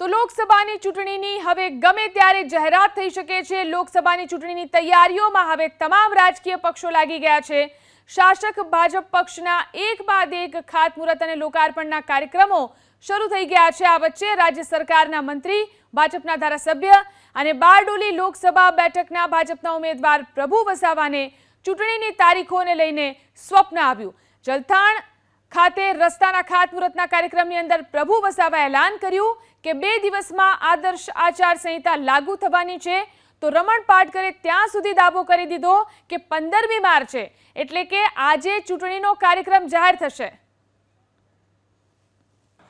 તો લોકસભાની ચૂંટણીની હવે ગમે ત્યારે જાહેરાત થઈ શકે છે, લોકસભાની ચૂંટણીની તૈયારીઓમાં હવે તમામ રાજકીય પક્ષો લાગી ગયા છે. શાસક ભાજપ પક્ષના એક બાદ એક ખાતમુહૂર્ત અને લોકાર્પણના કાર્યક્રમો શરૂ થઈ ગયા છે. આ વચ્ચે રાજ્ય સરકારના મંત્રી, ભાજપના ધારાસભ્ય અને બારડોલી લોકસભા બેઠકના ભાજપના ઉમેદવાર પ્રભુ વસાવાને ચૂંટણીની તારીખોને લઈને સ્વપ્ન આવ્યું. જલથાણ ખાતે રસ્તાના ખાતમુહૂર્તના કાર્યક્રમની અંદર પ્રભુ વસાવાએ એલાન કર્યું કે બે દિવસમાં આદર્શ આચાર સંહિતા લાગુ થવાની છે. તો રમણ પાટકરે ત્યાં સુધી દાવો કરી દીધો કે પંદરમી માર્ચે એટલે કે આજે ચૂંટણીનો કાર્યક્રમ જાહેર થશે.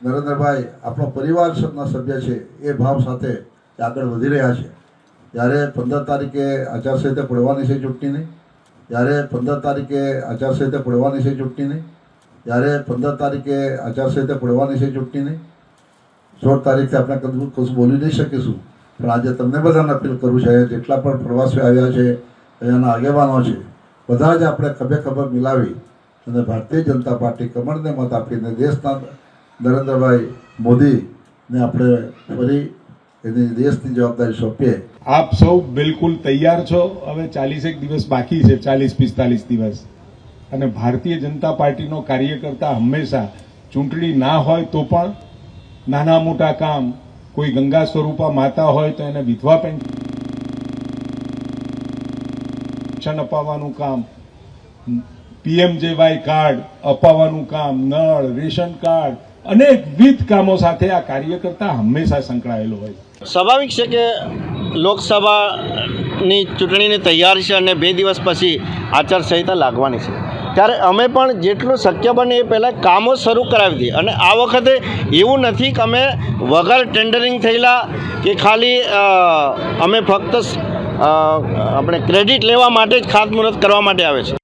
નરેન્દ્રભાઈ, આપણો પરિવારના સભ્ય છે. એ ભાવ સાથે આગળ વધી રહ્યા છે. જ્યારે પંદર તારીખે આચારસંહિતા પડવાની છે ચૂંટણીની, જ્યારે પંદર તારીખે આચારસંહિતા પડવાની છે ચૂંટણીની જ્યારે પંદર તારીખે આચારસંહિતા પડવાની છે ચૂંટણીની, સોળ તારીખથી આપણે કદું કશું બોલી નહીં શકીશું. પણ આજે તમને બધાને અપીલ કરું છે જેટલા પણ પ્રવાસીઓ આવ્યા છે, અહીંયાના આગેવાનો છે, બધા જ આપણે ખભે ખબર મિલાવી અને ભારતીય જનતા પાર્ટી કમળને મત આપીને દેશના નરેન્દ્રભાઈ મોદીને આપણે ફરી એની દેશની જવાબદારી સોંપીએ. આપ સૌ બિલકુલ તૈયાર છો. હવે ચાલીસેક દિવસ બાકી છે, ચાલીસ પિસ્તાલીસ દિવસ. અને ભારતીય જનતા પાર્ટીનો કાર્યકર્તા હંમેશા ચૂંટણી ના હોય તો પણ નાના મોટા કામ, કોઈ ગંગા સ્વરૂપા માતા હોય તો એને વિધવા પેન્શન અપાવવાનું કામ પીએમજેવાય કાર્ડ અપાવવાનું કામ, નળ, રેશન કાર્ડ, અનેકવિધ કામો સાથે આ કાર્યકર્તા હંમેશા સંકળાયેલો હોય સ્વાભાવિક છે કે લોકસભાની ચૂંટણીની તૈયારી છે અને બે દિવસ પછી આચારસંહિતા લાગવાની છે. ત્યારે અમે પણ જેટલું શક્ય બને એ પહેલાં કામો શરૂ કરાવી દઈએ. અને આ વખતે એવું નથી કે અમે વગર ટેન્ડરિંગ થયેલા કે ખાલી અમે ફક્ત આપણે ક્રેડિટ લેવા માટે જ ખાતમુહૂર્ત કરવા માટે આવે છે.